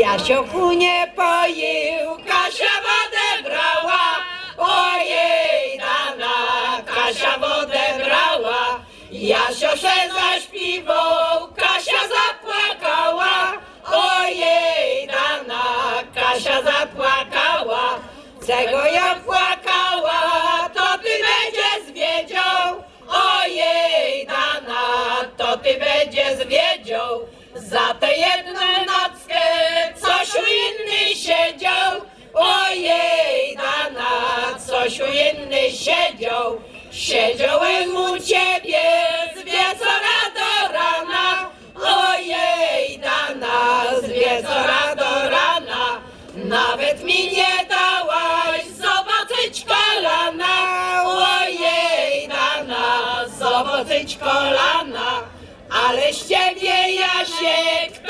Jasioku nie poił, Kasia wodę brała. Ojej, dana, Kasia wodę brała. Jasio się zaśpiwał, Kasia zapłakała. Ojej, dana, Kasia zapłakała. Czego ja płakała, to ty będziesz wiedział. Ojej, dana, to ty będziesz wiedział. Za tę jedną Ojej, dana, coś u inny siedział. Siedziałem u ciebie z wieczora do rana. Ojej, dana, z wieczora do rana. Nawet mi nie dałaś zobaczyć kolana. Ojej, dana, zobaczyć kolana. Ale z ciebie Jasiek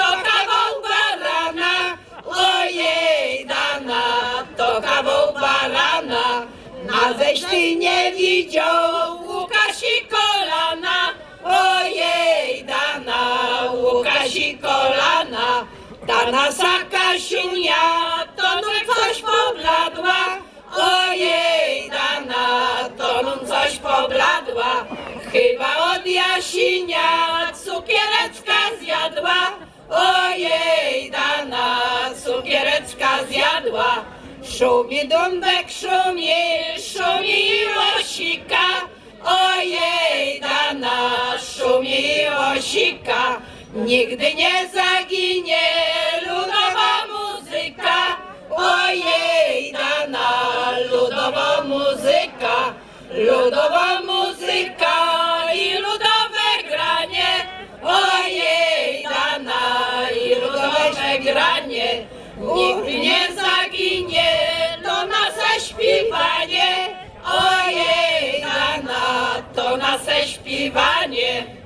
A ześ ty nie widział Łukasi kolana. Ojej, dana, Łukasi kolana. Ta nasza Kasiunia to nam coś pobladła. Ojej, dana, to nam coś pobladła. Chyba od Jasinia cukiereczka zjadła. Ojej, dana, cukiereczka zjadła. Dąbek, szumi, szumi i łosika. Ojej, dana, szumi i łosika. Nigdy nie zaginie ludowa muzyka. Ojej, dana, ludowa muzyka. Ludowa muzyka i ludowe granie. Ojej, dana i ludowe granie. Nigdy nie dana,